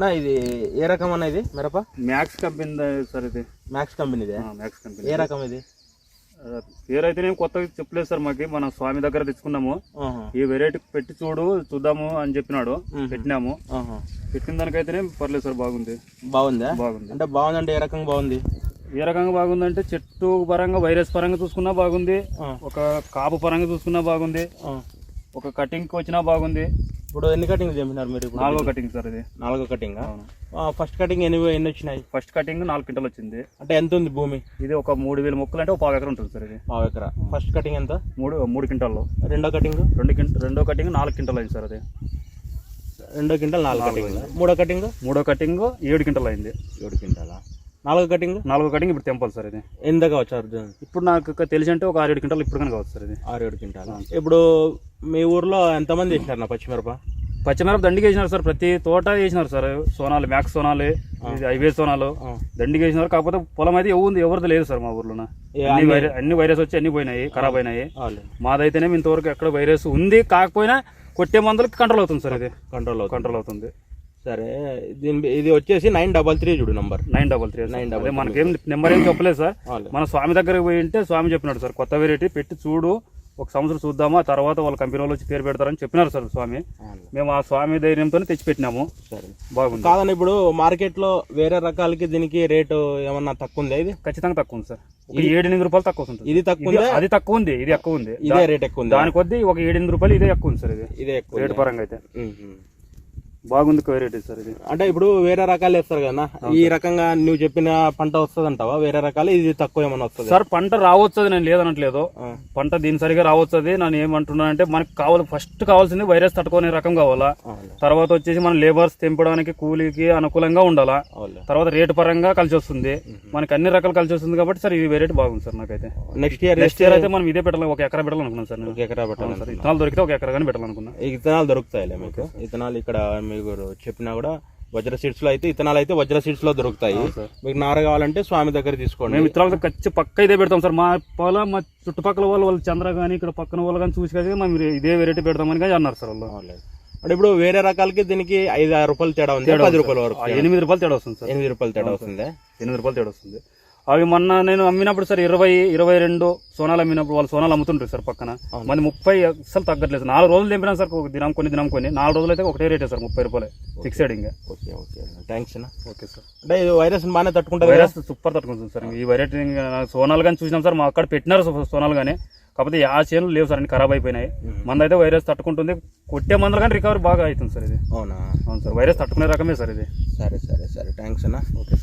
నా ఇది ఏ రకం అన్న ఇది? మిరప? మ్యాక్స్ కంపెనీ సార్ ఇది? మ్యాక్స్ కంపెనీదే? ఆ, మ్యాక్స్ కంపెనీ ఏ రకం ఇది? ఆ, పేరు అయితే నేను కొత్తగా చెప్పలేదు సార్ మాకు. మన స్వామి దగ్గర తెచ్చుకున్నాము. ఈ వెరైటీ పెట్టి చూడు చూద్దాము అని చెప్పినాడు. పెట్టినాము. పెట్టిన దానికైతేనే పర్లేదు సార్ బాగుంది. బాగుందా? బాగుంది. అంటే బాగుందంటే ఏ రకంగా బాగుంది? ఏ రకంగా బాగుందంటే చెట్టు పరంగా వైరస్ పరంగా చూసుకున్నా బాగుంది. ఒక కాపు పరంగా చూసుకున్నా బాగుంది. ఒక కటింగ్ వచ్చినా బాగుంది. ఇప్పుడు ఎన్ని కటింగ్ తెంపినారు మీరు నాలుగో కటింగ్ సార్ ఇది. నాలుగో కటింగ్? ఫస్ట్ కటింగ్ ఎన్ని ఎన్ని వచ్చినాయి? ఫస్ట్ కటింగ్ నాలుగు క్వింటల్ వచ్చింది. అంటే ఎంత ఉంది భూమి? ఇది ఒక మూడు వేల మొక్కలు అంటే ఒక పావు ఎకరం ఉంటుంది సార్ ఇది. పావు ఎకరా. ఫస్ట్ కటింగ్ ఎంత? మూడు మూడు క్వింటాల్లో. రెండో కటింగ్? రెండు క్వింట రెండో కటింగ్ నాలుగు క్వింటల్ అయింది సార్ అది. రెండో క్వింటల్ నాలుగు కటింగ్. మూడో కటింగ్? మూడో కటింగ్ ఏడు క్వింటల్ అయింది. ఏడు క్వింటాలా? నాలుగో కటింగ్ నాలుగో కటింగ్ ఇప్పుడు తెంపాలి సార్ ఇది. వచ్చారు అర్జున్? ఇప్పుడు నాకు తెలిసి అంటే ఒక ఆరేడు క్వింటల్ ఇప్పుడు కనుక కావచ్చు సార్ ఇది. ఆరు ఏడు క్వింటాల ఇప్పుడు మీ ఊర్లో ఎంతమంది వేసినారు నా పచ్చిమిరప పచ్చిమిరప దండికి వేసినారు సార్ ప్రతి తోట వేసినారు సార్ సోనాలు మ్యాక్స్ సోనాలు హైవే సోనాలు. దండికి వేసినారు. కాకపోతే పొలం అయితే ఎవరు ఎవరిది లేదు సార్ మా ఊర్లోన. ఏ, అన్ని వైరస్ అన్ని వైరస్ వచ్చి అన్ని పోయినాయి ఖరాబ్ అయినాయి. మాదైతేనే ఇంతవరకు ఎక్కడ వైరస్ ఉంది కాకపోయినా కొట్టే మందులకి కంట్రోల్ అవుతుంది సార్ ఇది. కంట్రోల్ కంట్రోల్ అవుతుంది. సరే దీని ఇది వచ్చేసి నైన్ డబల్ త్రీ చూడు number. Nine double three nine double మనకేం నెంబర్ ఏం చెప్పలేదు సార్. మన స్వామి దగ్గరకు పోయి ఉంటే స్వామి చెప్పినాడు సార్ కొత్త వెరైటీ పెట్టి చూడు ఒక సంవత్సరం చూద్దాము తర్వాత వాళ్ళ కంపెనీ వాళ్ళు వచ్చి పేరు పెడతారని చెప్పినారు సార్ స్వామి. మేము ఆ స్వామి ధైర్యంతో తెచ్చిపెట్టినాము. బాగుంది. కాదని ఇప్పుడు మార్కెట్లో వేరే రకాలకి దీనికి రేటు ఏమన్నా తక్కువ ఉందా ఇది? ఖచ్చితంగా తక్కువ ఉంది సార్. ఒక ఏడు ఎనిమిది రూపాయలు తక్కువ ఉంటుంది ఇది తక్కువ ఇది- ఉందా? అది తక్కువ ఉంది ఇది ఎక్కువ ఉంది. ఇదే రేట్ ఎక్కువ ఉందా? దాని కొద్దీ ఒక ఏడు ఎనిమిది రూపాయలు ఇదే ఎక్కువ ఉంది సార్ ఇది. ఇదే ఎక్కువ రేటు? పరంగా అయితే. బాగుంది వెరైటీ సార్ ఇది. అంటే ఇప్పుడు వేరే రకాలు వేస్తారు కదా ఈ రకంగా నువ్వు చెప్పిన పంట వస్తుంది అంటావా వేరే రకాలు? ఇది తక్కువ ఏమన్నా వస్తుంది? సార్ పంట రావచ్చది నేను లేదనట్లేదు. పంట దీని సరిగా రావచ్చది. నేను ఏమంటున్నానంటే మనకి కావాలి ఫస్ట్ కావాల్సింది వైరస్ తట్టుకునే రకం కావాలా? తర్వాత వచ్చేసి మన లేబర్స్ తెంపడానికి కూలీకి అనుకూలంగా ఉండాలా? తర్వాత రేటు పరంగా కలిసి వస్తుంది మనకి అన్ని రకాలు కలిసి వస్తుంది కాబట్టి సార్ ఇది వెరైటీ బాగుంది సార్ నాకైతే. నెక్స్ట్ ఇయర్ నెక్స్ట్ ఇయర్ అయితే మనం ఇదే పెట్టాలి ఒక ఎకరా పెట్టాలనుకున్నాం సార్ ఒక ఎకరా పెట్టాలి సార్ ఇత్తనాలు దొరికితే ఒక ఎకరా కానీ పెట్టాలనుకున్నా. ఈ విత్తనాలు దొరుకుతాయిలే మీకు. విత్తనాలు ఇక్కడ మీకు చెప్పినా కూడా వజ్ర సీడ్స్లో అయితే విత్తనాలు అయితే వజ్ర సీడ్స్లో దొరుకుతాయి. మీకు నార కావాలంటే స్వామి దగ్గర తీసుకోండి. మేము ఇతరులతో ఖచ్చి పక్క ఇదే పెడతాం సార్. మా పొలం మా చుట్టుపక్కల వాళ్ళు వాళ్ళు చంద్ర కానీ ఇక్కడ పక్కన వాళ్ళు కానీ చూసి కదా మేము ఇదే వెరైటీ పెడతామని కానీ అన్నారు సార్ వాళ్ళు. అంటే ఇప్పుడు వేరే రకాలకి దీనికి ఐదు ఆరు రూపాయలు తేడా ఉంది. పది రూపాయల వరకు ఎనిమిది రూపాయలు తేడా వస్తుంది సార్. ఎనిమిది రూపాయలు తేడా వస్తుంది. ఎనిమిది రూపాయలు తేడా వస్తుంది. అవి మొన్న నేను అమ్మినప్పుడు సార్ ఇరవై ఇరవై రెండు సోనాలు అమ్మినప్పుడు వాళ్ళు సోనాలు అమ్ముతుంటారు సార్ పక్కన. మంది ముప్పై అసలు తగ్గట్లేదు నాలుగు రోజులు తెంపినా సార్ ఒక దినం కొన్ని దినం కొన్ని. నాలుగు రోజులు అయితే ఒకటే రేటే సార్ ముప్పై రూపాయలు ఫిక్సెడ్ ఇంకా. Okay okay. థ్యాంక్స్ అన్న. Okay sir. అంటే ఇది వైరస్ బాగానే తట్టుకుంటుంది వైరస్ సూపర్ తట్టుకుంటుంది సార్. ఈ వెరైటీ సోనాలు కానీ చూసినాం సార్ మా అక్కడ పెట్టినారు సోనాలు కానీ కాకపోతే ఆ చేనులు లేవు సార్ అన్ని ఖరాబ్ అయిపోయినాయి. మంది అయితే వైరస్ తట్టుకుంటుంది. కొట్టే మందులు కానీ రికవరీ బాగా అవుతుంది సార్ ఇది. అవునా? అవును సార్ వైరస్ తట్టుకునే రకమే సార్ ఇది. సరే సరే సరే. థ్యాంక్స్ అన్న. ఓకే